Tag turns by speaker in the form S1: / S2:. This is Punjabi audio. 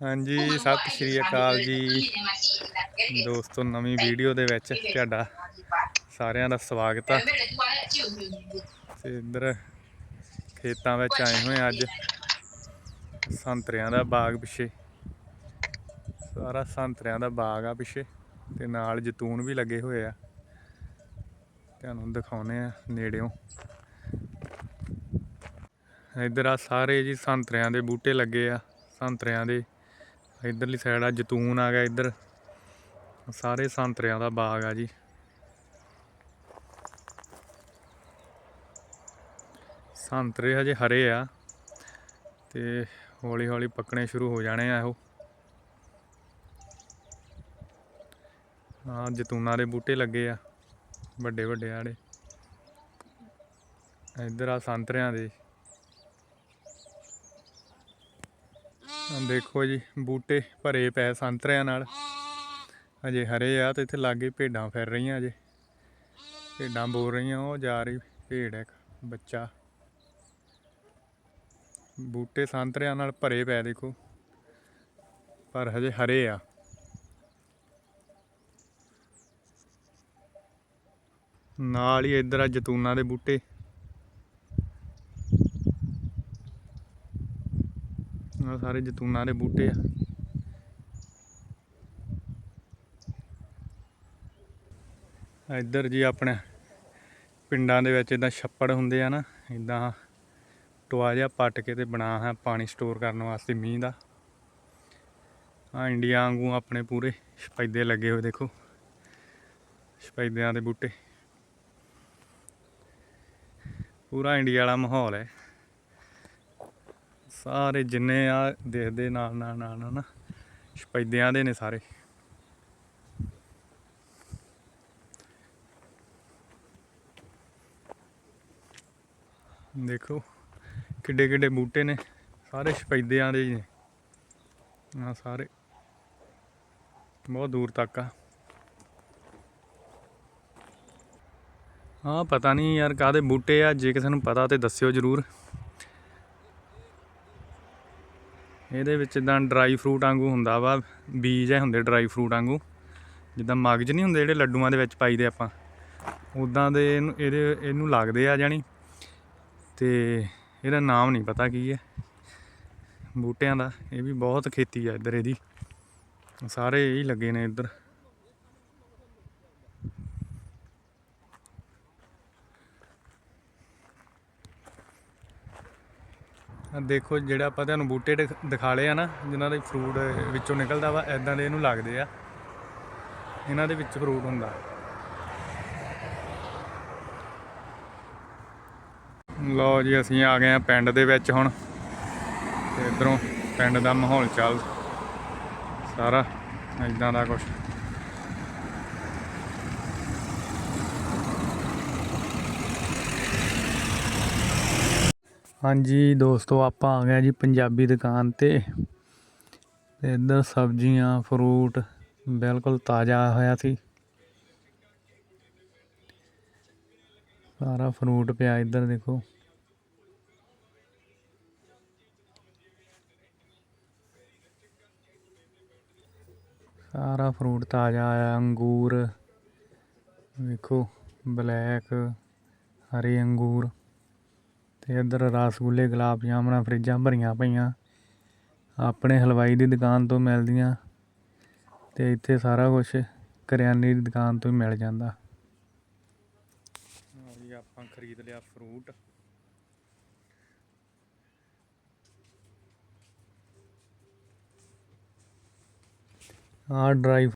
S1: ਹਾਂਜੀ ਸਤਿ ਸ਼੍ਰੀ ਅਕਾਲ ਜੀ। ਦੋਸਤੋ ਨਵੀਂ ਵੀਡੀਓ ਦੇ ਵਿੱਚ ਤੁਹਾਡਾ ਸਾਰਿਆਂ ਦਾ ਸਵਾਗਤ ਆ। ਤੇ ਇੱਧਰ ਖੇਤਾਂ ਵਿੱਚ ਆਏ ਹੋਏ ਅੱਜ। ਸੰਤਰਿਆਂ ਦਾ ਬਾਗ ਪਿੱਛੇ। ਸਾਰਾ ਸੰਤਰਿਆਂ ਦਾ ਬਾਗ ਆ ਪਿੱਛੇ। ਤੇ ਨਾਲ ਜੈਤੂਨ ਵੀ ਲੱਗੇ ਹੋਏ ਆ। ਤੁਹਾਨੂੰ ਦਿਖਾਉਨੇ ਆ ਨੇੜਿਓਂ। ਇੱਧਰ ਆ ਸਾਰੇ ਜੀ ਸੰਤਰਿਆਂ ਦੇ ਬੂਟੇ ਲੱਗੇ ਆ। ਸੰਤਰਿਆਂ ਦੇ ਇਧਰਲੀ ਸਾਈਡ ਆ, ਜਤੂਨ ਆ ਗਿਆ ਇੱਧਰ। ਸਾਰੇ ਸੰਤਰਿਆਂ ਦਾ ਬਾਗ ਆ ਜੀ। ਸੰਤਰੇ ਹਜੇ ਹਰੇ ਆ ਤੇ ਹੌਲੀ ਹੌਲੀ ਪੱਕਣੇ ਸ਼ੁਰੂ ਹੋ ਜਾਣੇ ਆ ਇਹੋ। ਆ ਜੈਤੂਨਾਂ ਦੇ ਬੂਟੇ ਲੱਗੇ ਆ ਵੱਡੇ ਵੱਡੇ ਆੜੇ। ਇੱਧਰ ਆ ਸੰਤਰਿਆਂ ਦੇ। ਦੇਖੋ ਜੀ, ਬੂਟੇ ਭਰੇ ਪਏ ਸੰਤਰਿਆਂ ਨਾਲ। ਅਜੇ ਹਰੇ ਆ ਤੇ ਇੱਥੇ ਲਾਗੇ ਭੇਡਾਂ ਫਿਰ ਰਹੀਆਂ ਅਜੇ ਭੇਡਾਂ ਬੋਲ ਰਹੀਆਂ, ਉਹ ਜਾ ਰਹੀ ਭੇਡ ਹੈ ਇੱਕ, ਬੱਚਾ। ਬੂਟੇ ਸੰਤਰਿਆਂ ਨਾਲ ਭਰੇ ਪਏ ਦੇਖੋ। ਪਰ ਹਜੇ ਹਰੇ ਆ। ਨਾਲ ਹੀ ਇੱਧਰ ਆ ਜਤੂਨਾਂ ਦੇ ਬੂਟੇ। ਆਹ ਸਾਰੇ ਜਤੂਨਾਂ ਦੇ ਬੂਟੇ ਆ। ਇੱਧਰ ਜੀ ਆਪਣੇ ਪਿੰਡਾਂ ਦੇ ਵਿੱਚ ਇਦਾਂ ਛੱਪੜ ਹੁੰਦੇ ਆ ਨਾ ਇਦਾਂ ਟੋਆ ਜਿਹਾ ਪੱਟ ਕੇ ਤੇ ਬਣਾ ਹੈ ਪਾਣੀ ਸਟੋਰ ਕਰਨ ਵਾਸਤੇ ਮੀਂਹ ਦਾ। ਆ ਇੰਡੀਆ ਵਾਂਗੂ ਆਪਣੇ ਪੂਰੇ ਸਪੈਦੇ ਲੱਗੇ ਹੋਏ ਦੇਖੋ ਸਪੈਦਿਆਂ ਦੇ ਬੂਟੇ। ਪੂਰਾ ਇੰਡੀਆ ਵਾਲਾ ਮਾਹੌਲ ਹੈ। ਸਾਰੇ ਜਿੰਨੇ ਆ ਦੇਖਦੇ ਨਾਲ ਨਾਲ ਨਾਲ ਨਾ ਸਪੈਦਿਆਂ ਦੇ ਨੇ ਸਾਰੇ। ਦੇਖੋ, ਕਿੱਡੇ ਕਿੱਡੇ ਬੂਟੇ ਨੇ, ਸਾਰੇ ਸਪੈਦਿਆਂ ਦੇ ਹੀ ਨੇ। ਆ ਸਾਰੇ, ਬਹੁਤ ਦੂਰ ਤੱਕ ਆ। ਹਾਂ ਪਤਾ ਨਹੀਂ ਯਾਰ ਕਾਹਦੇ ਬੂਟੇ ਆ, ਜੇ ਕਿਸੇ ਨੂੰ ਪਤਾ ਤੇ ਦੱਸਿਓ ਜਰੂਰ। ਇਹਦੇ ਵਿੱਚ ਇਦਾਂ ਡਰਾਈ ਫਰੂਟ ਵਾਂਗੂ ਹੁੰਦਾ ਵਾ, ਬੀਜ ਐ ਹੁੰਦੇ ਡਰਾਈ ਫਰੂਟ ਵਾਂਗੂ। ਜਿੱਦਾਂ ਮਗਜ ਨਹੀਂ ਹੁੰਦੇ ਜਿਹੜੇ ਲੱਡੂਆਂ ਦੇ ਵਿੱਚ ਪਾਈਦੇ ਆਪਾਂ। ਉਦਾਂ ਦੇ ਇਹਨੂੰ, ਇਹਦੇ, ਇਹਨੂੰ ਲੱਗਦੇ ਆ ਜਾਣੀ। ਤੇ ਇਹਦਾ ਨਾਮ ਨਹੀਂ ਪਤਾ ਕੀ ਹੈ ਬੂਟਿਆਂ ਦਾ, ਇਹ ਵੀ ਬਹੁਤ ਖੇਤੀ ਆ ਇੱਧਰ ਇਹਦੀ। ਸਾਰੇ ਹੀ ਲੱਗੇ ਨੇ ਇੱਧਰ। ਦੇਖੋ ਜਿਹੜਾ ਆਪਾਂ ਤੁਹਾਨੂੰ ਬੂਟੇ ਦਿਖ- ਦਿਖਾ ਲਏ ਆ ਨਾ, ਜਿਨ੍ਹਾਂ ਦੇ ਫਰੂਟ ਵਿੱਚੋਂ ਨਿਕਲਦਾ ਵਾ ਐਦਾਂ ਦੇ ਇਹਨੂੰ ਲੱਗਦੇ ਆ। ਇਹਨਾਂ ਦੇ ਵਿੱਚ ਫਰੂਟ ਹੁੰਦਾ। ਲਓ ਜੀ, ਅਸੀਂ ਆ ਗਏ ਆ ਪਿੰਡ ਦੇ ਵਿੱਚ ਹੁਣ। ਤੇ ਇਧਰੋਂ ਪਿੰਡ ਦਾ ਮਾਹੌਲ ਚੱਲ ਸਾਰਾ ਇਦਾਂ ਦਾ ਕੁਝ ਹਾਂਜੀ ਦੋਸਤੋ, ਆਪਾਂ ਆ ਗਏ ਜੀ ਪੰਜਾਬੀ ਦੁਕਾਨ ਤੇ। ਤੇ ਇੱਧਰ ਸਬਜ਼ੀਆਂ ਫਰੂਟ ਬਿਲਕੁਲ ਤਾਜ਼ਾ ਹੋਇਆ ਸੀ। ਸਾਰਾ ਫਰੂਟ ਪਿਆ ਇੱਧਰ ਦੇਖੋ। ਸਾਰਾ ਫਰੂਟ ਤਾਜ਼ਾ ਆਇਆ, ਅੰਗੂਰ ਵੇਖੋ ਬਲੈਕ, ਹਰੇ ਅੰਗੂਰ। ਤੇ ਇੱਧਰ ਰਸਗੁੱਲੇ ਗੁਲਾਬ ਜਾਮਣਾ ਫਰਿੱਜਾਂ ਭਰੀਆਂ ਪਈਆਂ। ਆਪਣੇ ਹਲਵਾਈ ਦੀ ਦੁਕਾਨ ਤੋਂ ਮਿਲਦੀਆਂ ਤੇ ਇੱਥੇ ਸਾਰਾ ਕੁਝ ਕਰਿਆਨੇ ਦੀ ਦੁਕਾਨ ਤੋਂ ਹੀ ਮਿਲ ਜਾਂਦਾ। ਜੀ ਆਪਾਂ ਖਰੀਦ ਲਿਆ ਫਰੂਟ। ਆਹ ਡਰਾਈ